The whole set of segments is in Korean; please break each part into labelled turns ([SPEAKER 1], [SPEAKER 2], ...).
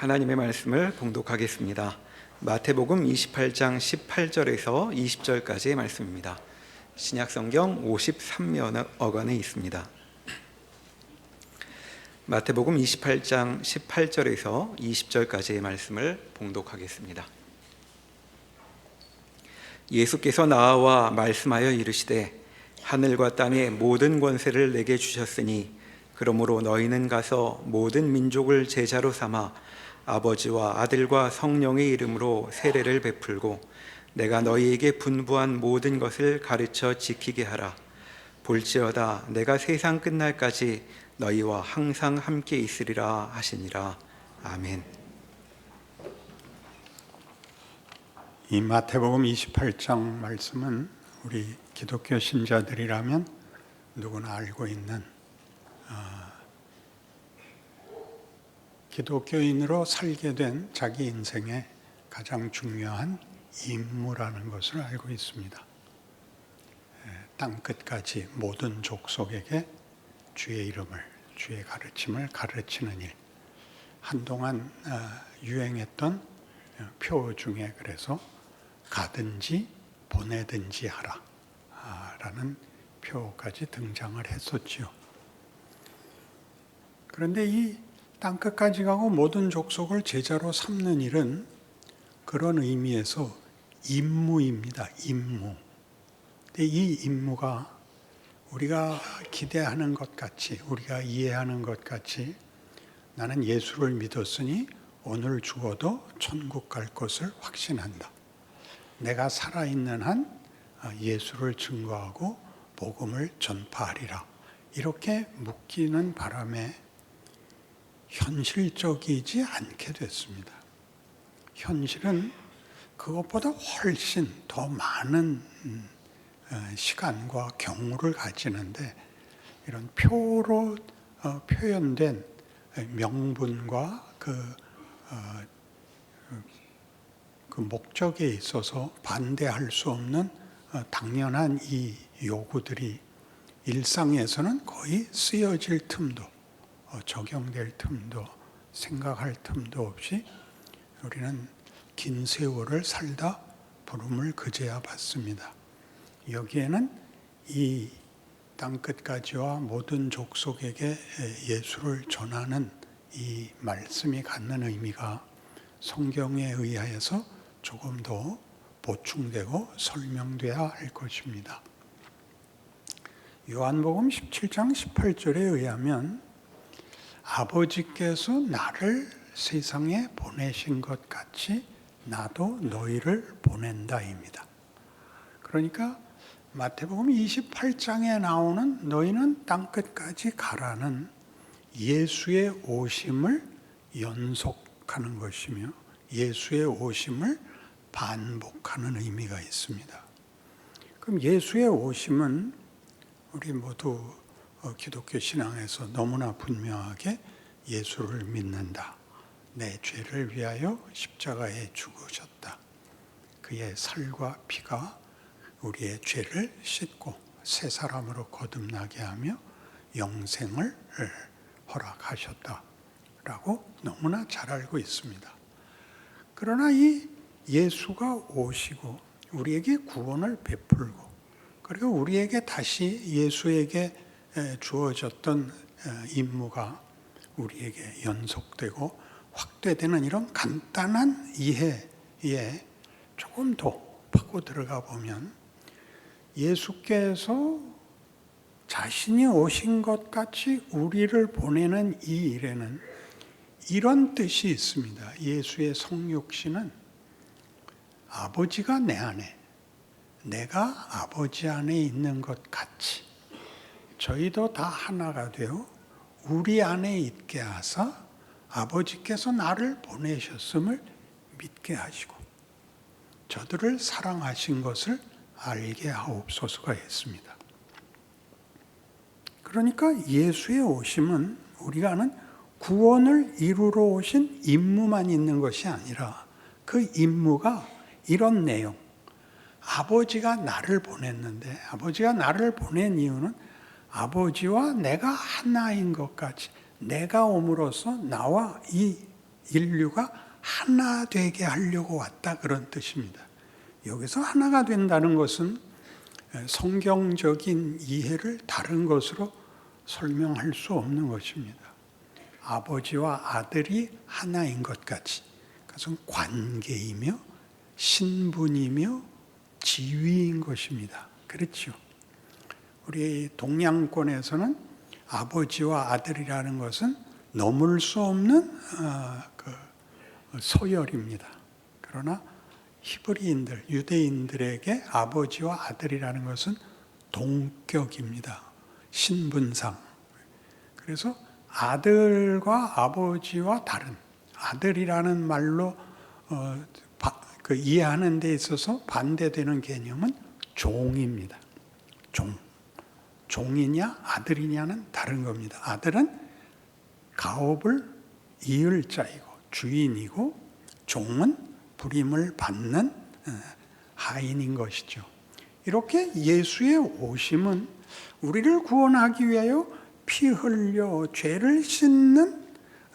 [SPEAKER 1] 하나님의 말씀을 봉독하겠습니다. 마태복음 28장 18절에서 20절까지의 말씀입니다. 신약성경 53면 어간에 있습니다. 마태복음 28장 18절에서 20절까지의 말씀을 봉독하겠습니다. 예수께서 나와 말씀하여 이르시되 하늘과 땅의 모든 권세를 내게 주셨으니 그러므로 너희는 가서 모든 민족을 제자로 삼아 아버지와 아들과 성령의 이름으로 세례를 베풀고 내가 너희에게 분부한 모든 것을 가르쳐 지키게 하라 볼지어다 내가 세상 끝날까지 너희와 항상 함께 있으리라 하시니라 아멘.
[SPEAKER 2] 이 마태복음 28장 말씀은 우리 기독교 신자들이라면 누구나 알고 있는 어, 기독교인으로 살게 된 자기 인생의 가장 중요한 임무라는 것을 알고 있습니다. 땅 끝까지 모든 족속에게 주의 이름을 주의 가르침을 가르치는 일 한동안 어, 유행했던 표 중에 그래서 가든지 보내든지 하라 라는 표까지 등장을 했었지요. 그런데 이 땅끝까지 가고 모든 족속을 제자로 삼는 일은 그런 의미에서 임무입니다. 임무. 이 임무가 우리가 기대하는 것 같이, 우리가 이해하는 것 같이 나는 예수를 믿었으니 오늘 죽어도 천국 갈 것을 확신한다. 내가 살아있는 한 예수를 증거하고 복음을 전파하리라. 이렇게 묶이는 바람에 현실적이지 않게 됐습니다. 현실은 그것보다 훨씬 더 많은 시간과 경우를 가지는데 이런 표로 어, 표현된 명분과 그, 어, 그 목적에 있어서 반대할 수 없는 어, 당연한 이 요구들이 일상에서는 거의 쓰여질 틈도 적용될 틈도 생각할 틈도 없이 우리는 긴 세월을 살다 부름을 그제야 받습니다. 여기에는 이 땅끝까지와 모든 족속에게 예수를 전하는 이 말씀이 갖는 의미가 성경에 의하여서 조금 더 보충되고 설명돼야 할 것입니다. 요한복음 17장 18절에 의하면 아버지께서 나를 세상에 보내신 것 같이 나도 너희를 보낸다입니다. 그러니까 마태복음 28장에 나오는 너희는 땅끝까지 가라는 예수의 오심을 연속하는 것이며 예수의 오심을 반복하는 의미가 있습니다. 그럼 예수의 오심은 우리 모두 기독교 신앙에서 너무나 분명하게 예수를 믿는다. 내 죄를 위하여 십자가에 죽으셨다. 그의 살과 피가 우리의 죄를 씻고 새 사람으로 거듭나게 하며 영생을 허락하셨다 라고 너무나 잘 알고 있습니다. 그러나 이 예수가 오시고 우리에게 구원을 베풀고 그리고 우리에게 다시 예수에게 주어졌던 임무가 우리에게 연속되고 확대되는 이런 간단한 이해에 조금 더 파고 들어가 보면 예수께서 자신이 오신 것 같이 우리를 보내는 이 일에는 이런 뜻이 있습니다. 예수의 성육신은 아버지가 내 안에, 내가 아버지 안에 있는 것 같이 저희도 다 하나가 되어 우리 안에 있게 하사 아버지께서 나를 보내셨음을 믿게 하시고 저들을 사랑하신 것을 알게 하옵소서가 했습니다. 그러니까 예수의 오심은 우리가 아는 구원을 이루러 오신 임무만 있는 것이 아니라 그 임무가 이런 내용. 아버지가 나를 보냈는데 아버지가 나를 보낸 이유는 아버지와 내가 하나인 것 같이 내가 옴으로써 나와 이 인류가 하나 되게 하려고 왔다 그런 뜻입니다. 여기서 하나가 된다는 것은 성경적인 이해를 다른 것으로 설명할 수 없는 것입니다. 아버지와 아들이 하나인 것 같이 그것은 관계이며 신분이며 지위인 것입니다. 그렇죠. 우리 동양권에서는 아버지와 아들이라는 것은 넘을 수 없는 어, 그 소열입니다. 그러나 히브리인들, 유대인들에게 아버지와 아들이라는 것은 동격입니다. 신분상. 그래서 아들과 아버지와 다른 아들이라는 말로 어, 바, 그 이해하는 데 있어서 반대되는 개념은 종입니다. 종. 종이냐 아들이냐는 다른 겁니다. 아들은 가업을 이을 자이고 주인이고 종은 부림을 받는 어, 하인인 것이죠. 이렇게 예수의 오심은 우리를 구원하기 위하여 피 흘려 죄를 씻는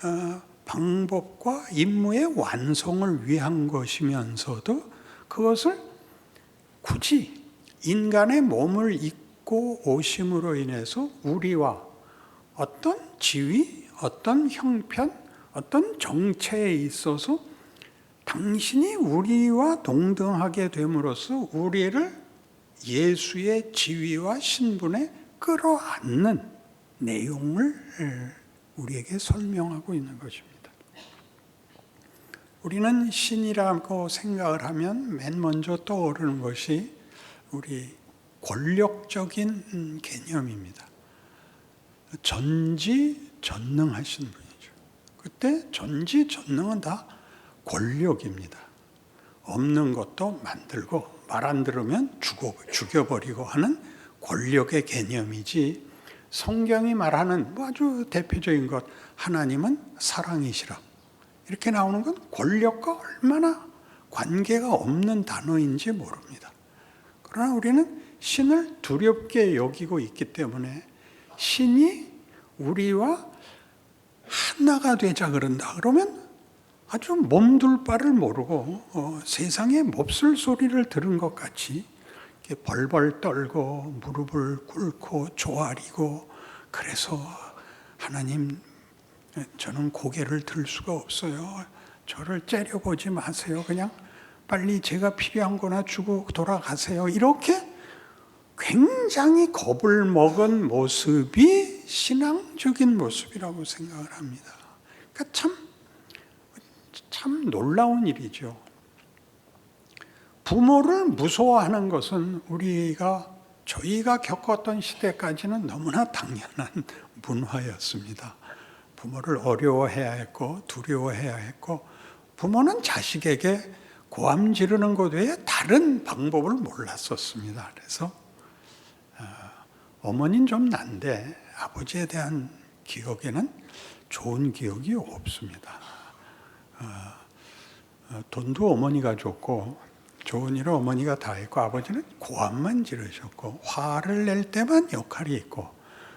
[SPEAKER 2] 어, 방법과 임무의 완성을 위한 것이면서도 그것을 굳이 인간의 몸을 입고 오심으로 인해서 우리와 어떤 지위, 어떤 형편, 어떤 정체에 있어서 당신이 우리와 동등하게 됨으로써 우리를 예수의 지위와 신분에 끌어안는 내용을 우리에게 설명하고 있는 것입니다. 우리는 신이라고 생각을 하면 맨 먼저 떠오르는 것이 우리 권력적인 개념입니다. 전지 전능하신 분이죠. 그때 전지 전능은 다 권력입니다. 없는 것도 만들고 말 안 들으면 죽어, 죽여버리고 하는 권력의 개념이지 성경이 말하는 뭐 아주 대표적인 것 하나님은 사랑이시라 이렇게 나오는 건 권력과 얼마나 관계가 없는 단어인지 모릅니다. 그러나 우리는 신을 두렵게 여기고 있기 때문에 신이 우리와 하나가 되자 그런다 그러면 아주 몸둘 바를 모르고 어, 세상의 몹쓸 소리를 들은 것 같이 벌벌 떨고 무릎을 꿇고 조아리고 그래서 하나님 저는 고개를 들 수가 없어요. 저를 째려보지 마세요. 그냥 빨리 제가 필요한 거나 주고 돌아가세요. 이렇게 굉장히 겁을 먹은 모습이 신앙적인 모습이라고 생각을 합니다. 그러니까 참, 참 놀라운 일이죠. 부모를 무서워하는 것은 우리가 저희가 겪었던 시대까지는 너무나 당연한 문화였습니다. 부모를 어려워해야 했고 두려워해야 했고 부모는 자식에게 고함 지르는 것 외에 다른 방법을 몰랐었습니다. 그래서 어머니는 좀 난데 아버지에 대한 기억에는 좋은 기억이 없습니다. 어, 돈도 어머니가 줬고 좋은 일을 어머니가 다 했고 아버지는 고함만 지르셨고 화를 낼 때만 역할이 있고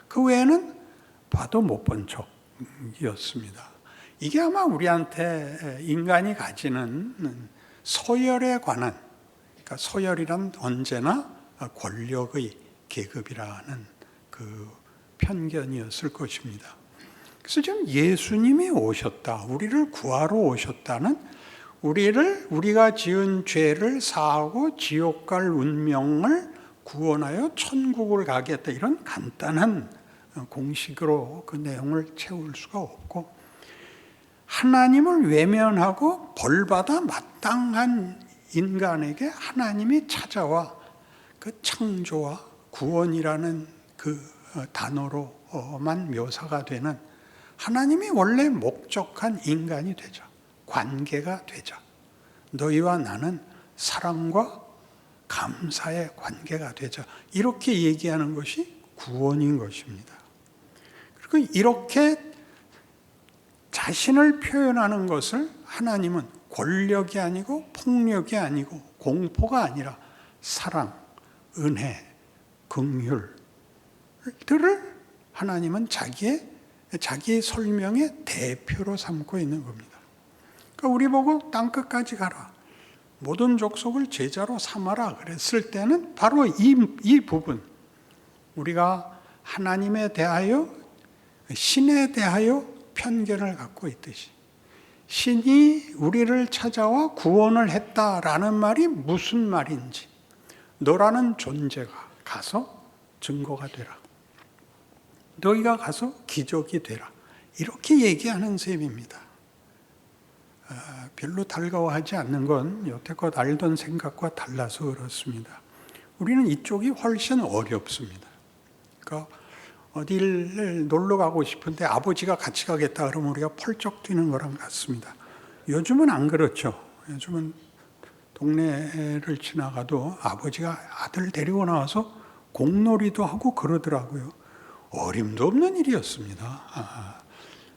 [SPEAKER 2] 그 외에는 봐도 못 본 척이었습니다. 이게 아마 우리한테 인간이 가지는 서열에 관한 그러니까 서열이란 언제나 권력의 계급이라는 그 편견이었을 것입니다. 그래서 지금 예수님이 오셨다, 우리를 구하러 오셨다는 우리를 우리가 지은 죄를 사하고 지옥 갈 운명을 구원하여 천국을 가겠다 이런 간단한 공식으로 그 내용을 채울 수가 없고 하나님을 외면하고 벌받아 마땅한 인간에게 하나님이 찾아와 그 창조와 구원이라는 그 단어로만 묘사가 되는 하나님이 원래 목적한 인간이 되자. 관계가 되자. 너희와 나는 사랑과 감사의 관계가 되자. 이렇게 얘기하는 것이 구원인 것입니다. 그리고 이렇게 자신을 표현하는 것을 하나님은 권력이 아니고 폭력이 아니고 공포가 아니라 사랑, 은혜, 긍휼들을 하나님은 자기의 자기 설명의 대표로 삼고 있는 겁니다. 그러니까 우리 보고 땅 끝까지 가라. 모든 족속을 제자로 삼아라 그랬을 때는 바로 이, 이 부분 우리가 하나님에 대하여 신에 대하여 편견을 갖고 있듯이 신이 우리를 찾아와 구원을 했다라는 말이 무슨 말인지 너라는 존재가 가서 증거가 되라. 너희가 가서 기적이 되라. 이렇게 얘기하는 셈입니다. 아, 별로 달가워하지 않는 건 여태껏 알던 생각과 달라서 그렇습니다. 우리는 이쪽이 훨씬 어렵습니다. 그러니까 어디를 놀러 가고 싶은데 아버지가 같이 가겠다 그러면 우리가 펄쩍 뛰는 거랑 같습니다. 요즘은 안 그렇죠. 요즘은 동네를 지나가도 아버지가 아들 데리고 나와서 공놀이도 하고 그러더라고요. 어림도 없는 일이었습니다. 아,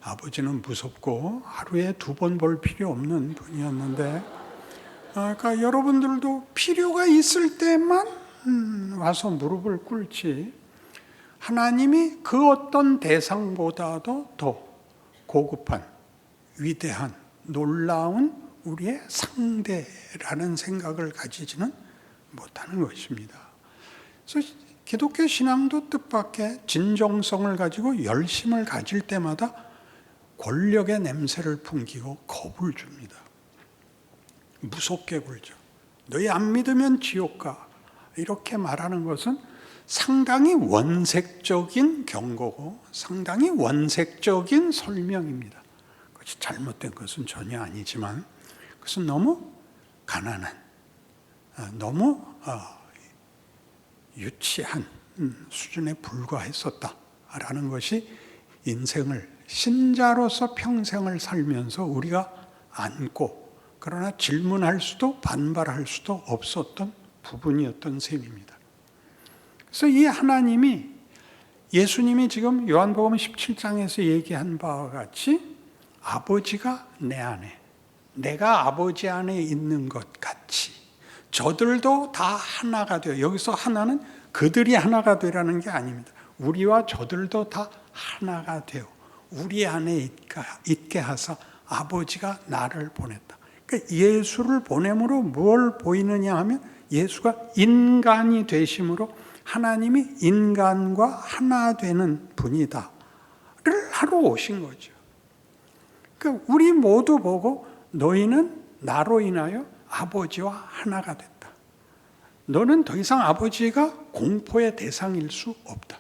[SPEAKER 2] 아버지는 무섭고 하루에 두 번 볼 필요 없는 분이었는데, 아, 그러니까 여러분들도 필요가 있을 때만 음, 와서 무릎을 꿇지. 하나님이 그 어떤 대상보다도 더 고급한, 위대한, 놀라운 우리의 상대라는 생각을 가지지는 못하는 것입니다. 그래서 기독교 신앙도 뜻밖의 진정성을 가지고 열심을 가질 때마다 권력의 냄새를 풍기고 겁을 줍니다. 무섭게 굴죠. 너희 안 믿으면 지옥 가. 이렇게 말하는 것은 상당히 원색적인 경고고 상당히 원색적인 설명입니다. 그것이 잘못된 것은 전혀 아니지만 그것은 너무 가난한, 어, 너무 어, 유치한 음, 수준에 불과했었다라는 것이 인생을 신자로서 평생을 살면서 우리가 안고 그러나 질문할 수도 반발할 수도 없었던 부분이었던 셈입니다. 그래서 이 하나님이 예수님이 지금 요한복음 17장에서 얘기한 바와 같이 아버지가 내 안에 내가 아버지 안에 있는 것 같이 저들도 다 하나가 되어 여기서 하나는 그들이 하나가 되라는 게 아닙니다. 우리와 저들도 다 하나가 되어 우리 안에 있게 하사 아버지가 나를 보냈다. 그러니까 예수를 보냄으로 뭘 보이느냐 하면 예수가 인간이 되심으로 하나님이 인간과 하나 되는 분이다를 하러 오신 거죠. 그러니까 우리 모두 보고 너희는 나로 인하여 아버지와 하나가 됐다. 너는 더 이상 아버지가 공포의 대상일 수 없다.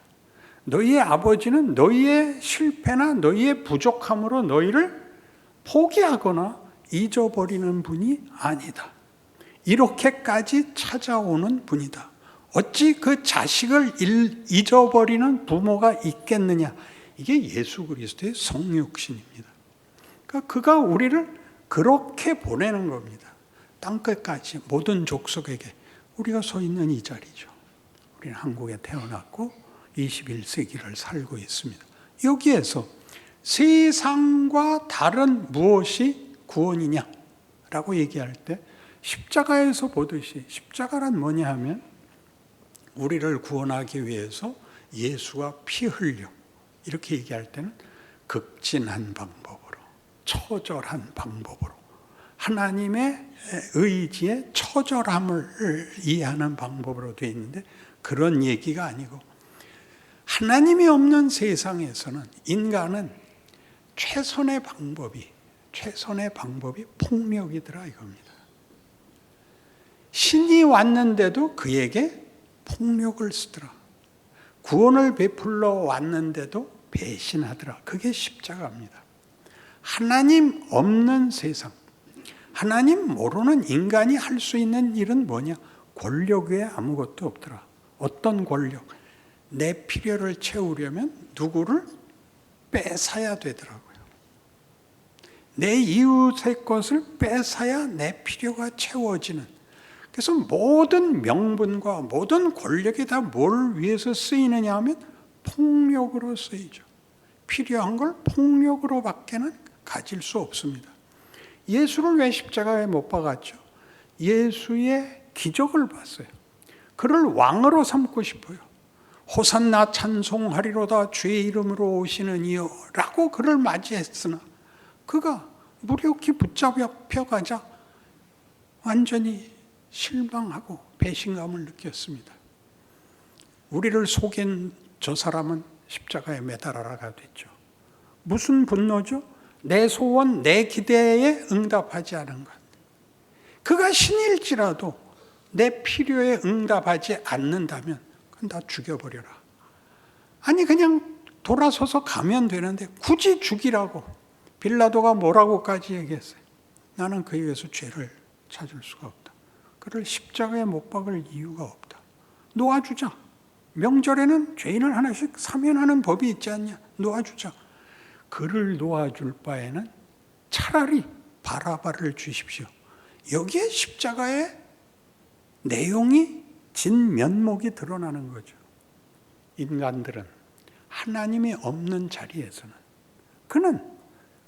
[SPEAKER 2] 너희의 아버지는 너희의 실패나 너희의 부족함으로 너희를 포기하거나 잊어버리는 분이 아니다. 이렇게까지 찾아오는 분이다. 어찌 그 자식을 잊어버리는 부모가 있겠느냐? 이게 예수 그리스도의 성육신입니다. 그러니까 그가 우리를 그렇게 보내는 겁니다. 땅끝까지 모든 족속에게 우리가 서 있는 이 자리죠. 우리는 한국에 태어났고 21세기를 살고 있습니다. 여기에서 세상과 다른 무엇이 구원이냐라고 얘기할 때 십자가에서 보듯이 십자가란 뭐냐 하면 우리를 구원하기 위해서 예수가 피 흘려 이렇게 얘기할 때는 극진한 방법으로 처절한 방법으로 하나님의 의지의 처절함을 이해하는 방법으로 되어 있는데 그런 얘기가 아니고 하나님이 없는 세상에서는 인간은 최선의 방법이 최선의 방법이 폭력이더라 이겁니다. 신이 왔는데도 그에게 폭력을 쓰더라. 구원을 베풀러 왔는데도 배신하더라. 그게 십자가입니다. 하나님 없는 세상, 하나님 모르는 인간이 할 수 있는 일은 뭐냐? 권력 외에 아무것도 없더라. 어떤 권력? 내 필요를 채우려면 누구를 뺏어야 되더라고요. 내 이웃의 것을 뺏어야 내 필요가 채워지는. 그래서 모든 명분과 모든 권력이 다 뭘 위해서 쓰이느냐 하면 폭력으로 쓰이죠. 필요한 걸 폭력으로 밖에는 가질 수 없습니다. 예수를 왜 십자가에 못 박았죠? 예수의 기적을 봤어요. 그를 왕으로 삼고 싶어요. 호산나 찬송하리로다 주의 이름으로 오시는 이여 라고 그를 맞이했으나 그가 무력히 붙잡혀 가자 완전히 실망하고 배신감을 느꼈습니다. 우리를 속인 저 사람은 십자가에 매달아라가 됐죠. 무슨 분노죠? 내 소원, 내 기대에 응답하지 않은 것. 그가 신일지라도 내 필요에 응답하지 않는다면 그건 다 죽여버려라. 아니 그냥 돌아서서 가면 되는데 굳이 죽이라고 빌라도가 뭐라고까지 얘기했어요. 나는 그에 의해서 죄를 찾을 수가 없다. 그를 십자가에 못 박을 이유가 없다. 놓아주자. 명절에는 죄인을 하나씩 사면하는 법이 있지 않냐? 놓아주자. 그를 놓아줄 바에는 차라리 바라바를 주십시오. 여기에 십자가의 내용이 진 면목이 드러나는 거죠. 인간들은 하나님이 없는 자리에서는 그는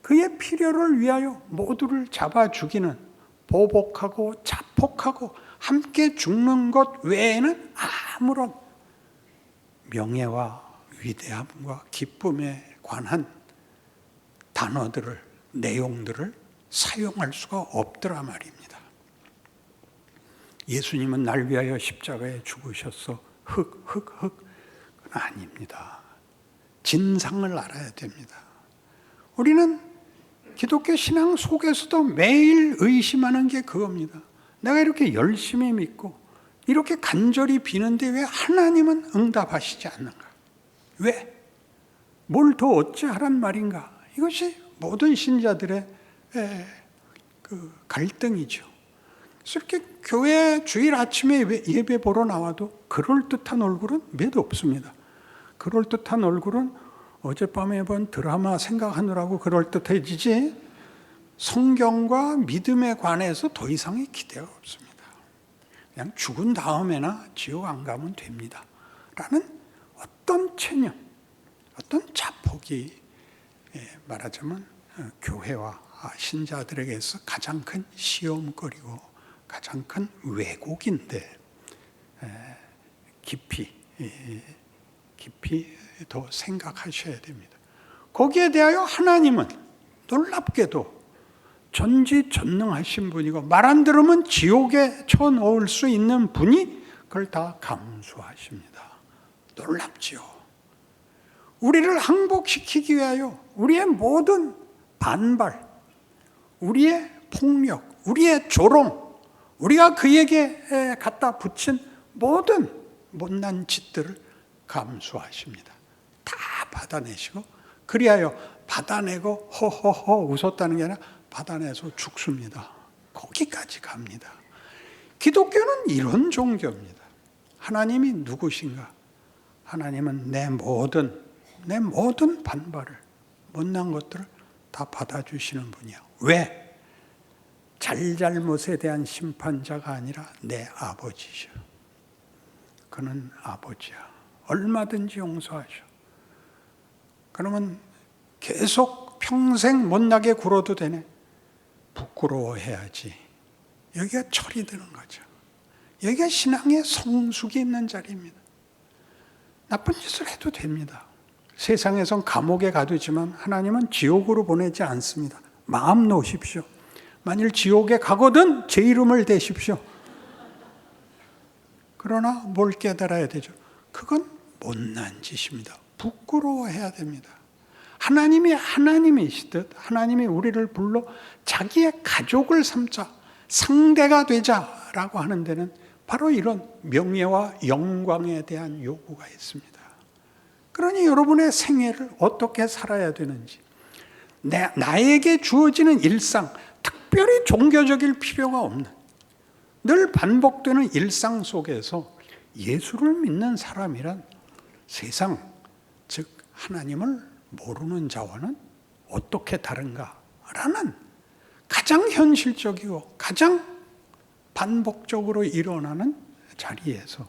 [SPEAKER 2] 그의 필요를 위하여 모두를 잡아 죽이는 보복하고 자폭하고 함께 죽는 것 외에는 아무런 명예와 위대함과 기쁨에 관한 단어들을 내용들을 사용할 수가 없더라 말입니다. 예수님은 날 위하여 십자가에 죽으셨어. 흑, 흑, 흑. 그건 아닙니다. 진상을 알아야 됩니다. 우리는 기독교 신앙 속에서도 매일 의심하는 게 그겁니다. 내가 이렇게 열심히 믿고 이렇게 간절히 비는데 왜 하나님은 응답하시지 않는가? 왜? 뭘 더 어찌 하란 말인가? 이것이 모든 신자들의 에, 그 갈등이죠. 이렇게 교회 주일 아침에 예배, 보러 나와도 그럴 듯한 얼굴은 몇 없습니다. 그럴 듯한 얼굴은 어젯밤에 본 드라마 생각하느라고 그럴 듯해지지 성경과 믿음에 관해서 더 이상의 기대가 없습니다. 그냥 죽은 다음에나 지옥 안 가면 됩니다. 라는 어떤 체념, 어떤 자폭이 예, 말하자면 어, 교회와 신자들에게서 가장 큰 시험거리고 가장 큰 왜곡인데 에, 깊이 예, 깊이 더 생각하셔야 됩니다. 거기에 대하여 하나님은 놀랍게도 전지전능하신 분이고 말 안 들으면 지옥에 쳐 넣을 수 있는 분이 그걸 다 감수하십니다. 놀랍지요. 우리를 항복시키기 위하여 우리의 모든 반발, 우리의 폭력, 우리의 조롱, 우리가 그에게 갖다 붙인 모든 못난 짓들을 감수하십니다. 다 받아내시고 그리하여 받아내고 허허허 웃었다는 게 아니라 받아내서 죽습니다. 거기까지 갑니다. 기독교는 이런 종교입니다. 하나님이 누구신가? 하나님은 내 모든 내 모든 반발을 못난 것들을 다 받아주시는 분이야. 왜? 잘잘못에 대한 심판자가 아니라 내 아버지셔. 그는 아버지야. 얼마든지 용서하셔. 그러면 계속 평생 못나게 굴어도 되네. 부끄러워해야지. 여기가 철이 드는 거죠. 여기가 신앙의 성숙이 있는 자리입니다. 나쁜 짓을 해도 됩니다. 세상에선 감옥에 가두지만 하나님은 지옥으로 보내지 않습니다. 마음 놓으십시오. 만일 지옥에 가거든 제 이름을 대십시오. 그러나 뭘 깨달아야 되죠? 그건 못난 짓입니다. 부끄러워해야 됩니다. 하나님이 하나님이시듯 하나님이 우리를 불러 자기의 가족을 삼자 상대가 되자라고 하는 데는 바로 이런 명예와 영광에 대한 요구가 있습니다. 그러니 여러분의 생애를 어떻게 살아야 되는지 내, 나에게 주어지는 일상 특별히 종교적일 필요가 없는 늘 반복되는 일상 속에서 예수를 믿는 사람이란 세상 즉 하나님을 모르는 자와는 어떻게 다른가라는 가장 현실적이고 가장 반복적으로 일어나는 자리에서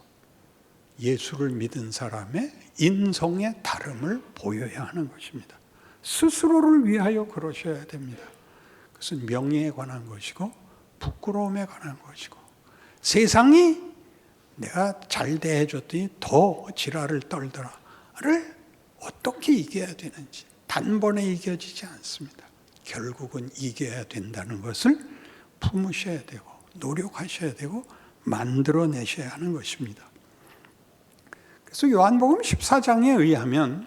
[SPEAKER 2] 예수를 믿은 사람의 인성의 다름을 보여야 하는 것입니다. 스스로를 위하여 그러셔야 됩니다. 그것은 명예에 관한 것이고 부끄러움에 관한 것이고 세상이 내가 잘 대해줬더니 더 지랄을 떨더라를 어떻게 이겨야 되는지 단번에 이겨지지 않습니다. 결국은 이겨야 된다는 것을 품으셔야 되고 노력하셔야 되고 만들어내셔야 하는 것입니다. 그래서 요한복음 14장에 의하면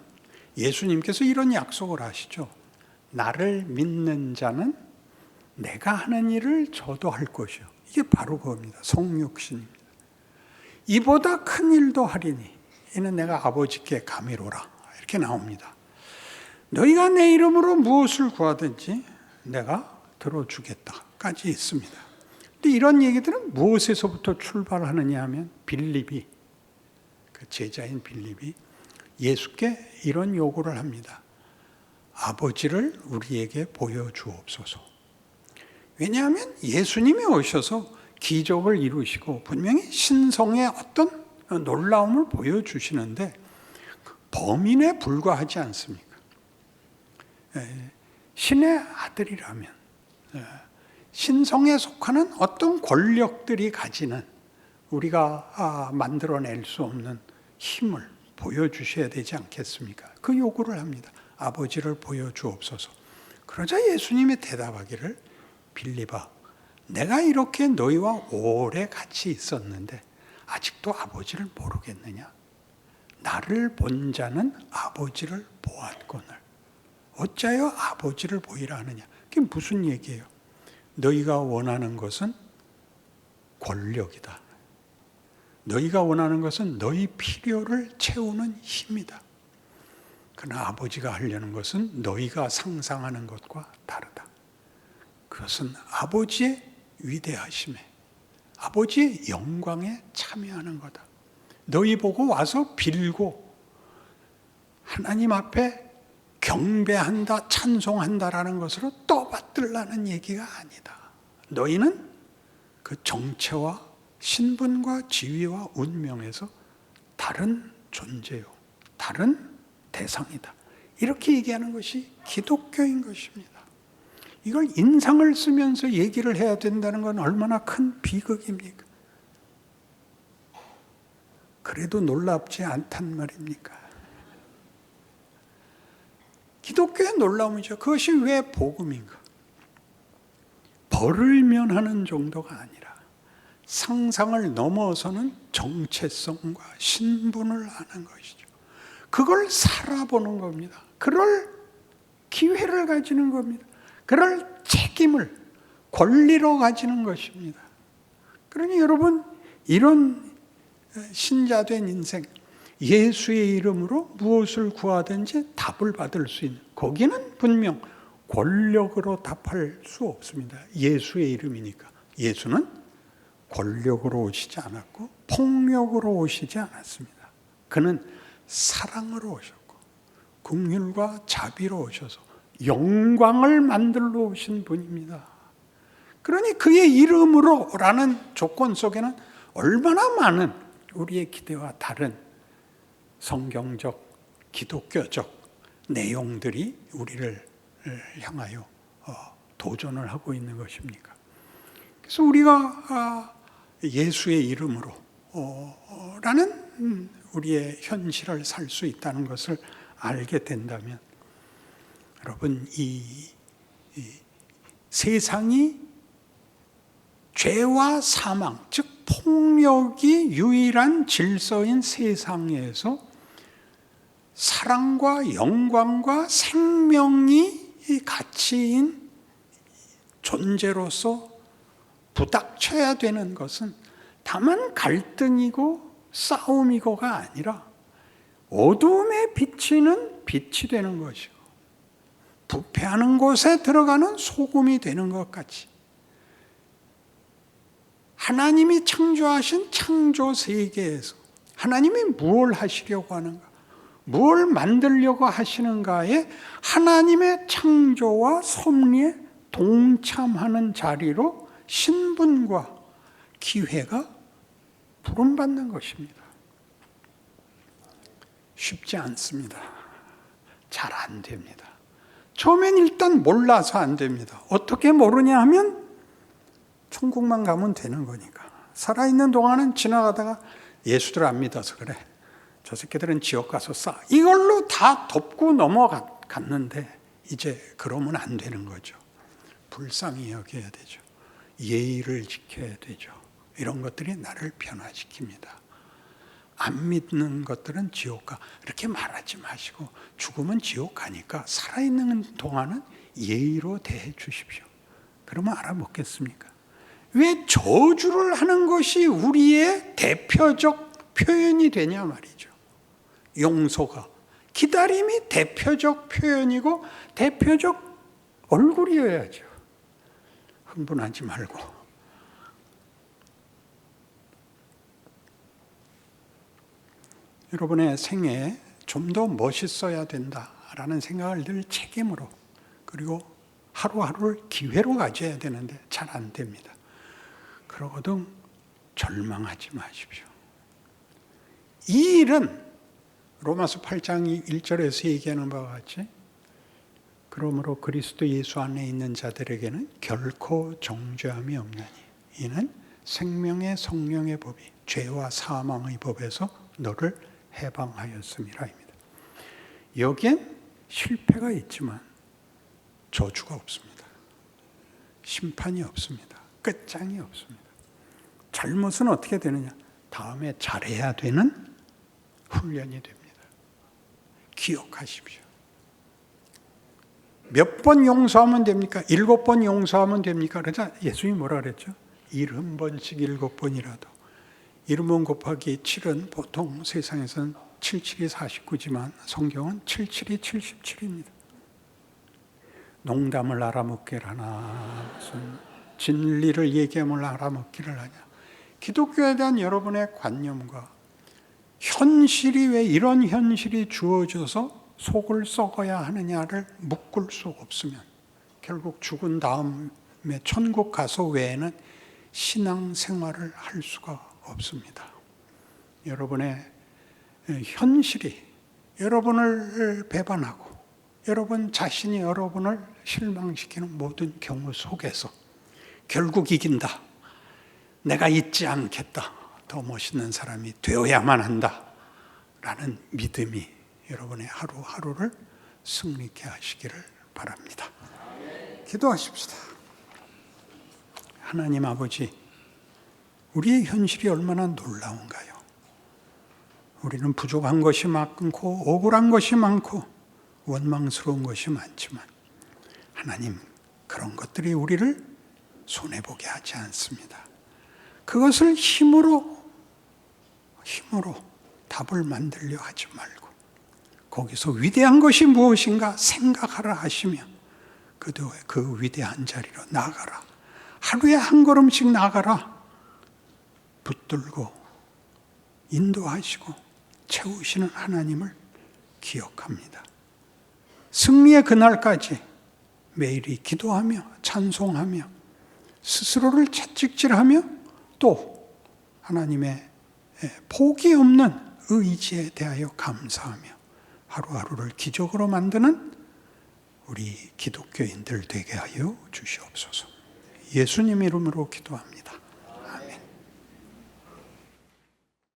[SPEAKER 2] 예수님께서 이런 약속을 하시죠. 나를 믿는 자는 내가 하는 일을 저도 할 것이요. 이게 바로 그겁니다. 성육신입니다. 이보다 큰 일도 하리니 이는 내가 아버지께 감이로라. 이렇게 나옵니다. 너희가 내 이름으로 무엇을 구하든지 내가 들어주겠다까지 있습니다. 근데 이런 얘기들은 무엇에서부터 출발하느냐 하면 빌립이 그 제자인 빌립이 예수께 이런 요구를 합니다. 아버지를 우리에게 보여주옵소서. 왜냐하면 예수님이 오셔서 기적을 이루시고 분명히 신성의 어떤 놀라움을 보여주시는데 범인에 불과하지 않습니까? 예, 신의 아들이라면 예, 신성에 속하는 어떤 권력들이 가지는 우리가 아, 만들어낼 수 없는 힘을 보여주셔야 되지 않겠습니까? 그 요구를 합니다. 아버지를 보여주옵소서. 그러자 예수님이 대답하기를 빌리바, 내가 이렇게 너희와 오래 같이 있었는데 아직도 아버지를 모르겠느냐? 나를 본 자는 아버지를 보았거늘 어찌하여 아버지를 보이라 하느냐? 그게 무슨 얘기예요? 너희가 원하는 것은 권력이다. 너희가 원하는 것은 너희 필요를 채우는 힘이다. 그러나 아버지가 하려는 것은 너희가 상상하는 것과 다르다. 그것은 아버지의 위대하심에, 아버지의 영광에 참여하는 거다. 너희 보고 와서 빌고 하나님 앞에 경배한다, 찬송한다라는 것으로 떠받들라는 얘기가 아니다. 너희는 그 정체와 신분과 지위와 운명에서 다른 존재요, 다른 대상이다. 이렇게 얘기하는 것이 기독교인 것입니다. 이걸 인상을 쓰면서 얘기를 해야 된다는 건 얼마나 큰 비극입니까? 그래도 놀랍지 않단 말입니까? 기독교의 놀라움이죠. 그것이 왜 복음인가? 벌을 면하는 정도가 아니라 상상을 넘어서는 정체성과 신분을 아는 것이죠. 그걸 살아보는 겁니다. 그럴 기회를 가지는 겁니다. 그럴 책임을 권리로 가지는 것입니다. 그러니 여러분 이런 신자된 인생 예수의 이름으로 무엇을 구하든지 답을 받을 수 있는 거기는 분명 권력으로 답할 수 없습니다. 예수의 이름이니까 예수는 권력으로 오시지 않았고 폭력으로 오시지 않았습니다. 그는 사랑으로 오셨고 국률과 자비로 오셔서 영광을 만들러 오신 분입니다. 그러니 그의 이름으로라는 조건 속에는 얼마나 많은 우리의 기대와 다른 성경적, 기독교적 내용들이 우리를 향하여 어, 도전을 하고 있는 것입니까? 그래서 우리가 아, 예수의 이름으로 어, 라는 우리의 현실을 살 수 있다는 것을 알게 된다면 여러분 이, 이 세상이 죄와 사망 즉 폭력이 유일한 질서인 세상에서 사랑과 영광과 생명이 가치인 존재로서 부닥쳐야 되는 것은 다만 갈등이고 싸움이고가 아니라 어둠에 비치는 빛이 되는 것이고 부패하는 곳에 들어가는 소금이 되는 것 같이 하나님이 창조하신 창조 세계에서 하나님이 무엇 하시려고 하는가? 무엇 만들려고 하시는가에 하나님의 창조와 섭리에 동참하는 자리로 신분과 기회가 부름받는 것입니다. 쉽지 않습니다. 잘 안 됩니다. 처음엔 일단 몰라서 안 됩니다. 어떻게 모르냐 하면 천국만 가면 되는 거니까. 살아있는 동안은 지나가다가 예수들 안 믿어서 그래. 저 새끼들은 지옥 가서 싸. 이걸로 다 덮고 넘어갔는데 이제 그러면 안 되는 거죠. 불쌍히 여겨야 되죠. 예의를 지켜야 되죠. 이런 것들이 나를 변화시킵니다. 안 믿는 것들은 지옥 가. 이렇게 말하지 마시고 죽으면 지옥 가니까 살아있는 동안은 예의로 대해 주십시오. 그러면 알아먹겠습니까? 왜 저주를 하는 것이 우리의 대표적 표현이 되냐 말이죠. 용서가. 기다림이 대표적 표현이고 대표적 얼굴이어야죠. 흥분하지 말고. 여러분의 생애에 좀 더 멋있어야 된다라는 생각을 늘 책임으로 그리고 하루하루를 기회로 가져야 되는데 잘 안 됩니다. 그러거든 절망하지 마십시오. 이 일은 로마서 8장 1절에서 얘기하는 바와 같이 그러므로 그리스도 예수 안에 있는 자들에게는 결코 정죄함이 없나니 이는 생명의 성령의 법이 죄와 사망의 법에서 너를 해방하였음이라입니다. 여기엔 실패가 있지만 저주가 없습니다. 심판이 없습니다. 끝장이 없습니다. 잘못은 어떻게 되느냐? 다음에 잘해야 되는 훈련이 됩니다. 기억하십시오. 몇 번 용서하면 됩니까? 일곱 번 용서하면 됩니까? 그러자 예수님이 뭐라 그랬죠? 일흔 번씩 일곱 번이라도. 일흔 번 곱하기 7은 보통 세상에서는 77이 49지만 성경은 77이 77입니다. 농담을 알아먹기를 하나 무슨 진리를 얘기함을 알아먹기를 하냐. 기독교에 대한 여러분의 관념과 현실이 왜 이런 현실이 주어져서 속을 썩어야 하느냐를 묶을 수 없으면 결국 죽은 다음에 천국 가서 외에는 신앙 생활을 할 수가 없습니다. 여러분의 현실이 여러분을 배반하고 여러분 자신이 여러분을 실망시키는 모든 경우 속에서 결국 이긴다. 내가 잊지 않겠다. 더 멋있는 사람이 되어야만 한다. 라는 믿음이 여러분의 하루하루를 승리케 하시기를 바랍니다. 기도하십시다. 하나님 아버지, 우리의 현실이 얼마나 놀라운가요? 우리는 부족한 것이 많고, 억울한 것이 많고, 원망스러운 것이 많지만, 하나님, 그런 것들이 우리를 손해보게 하지 않습니다. 그것을 힘으로, 힘으로 답을 만들려 하지 말고, 거기서 위대한 것이 무엇인가 생각하라 하시며, 그도 그 위대한 자리로 나가라. 하루에 한 걸음씩 나가라. 붙들고 인도하시고 채우시는 하나님을 기억합니다. 승리의 그날까지 매일이 기도하며 찬송하며 스스로를 채찍질하며 또 하나님의 포기 없는 의지에 대하여 감사하며 하루하루를 기적으로 만드는 우리 기독교인들 되게 하여 주시옵소서. 예수님 이름으로 기도합니다.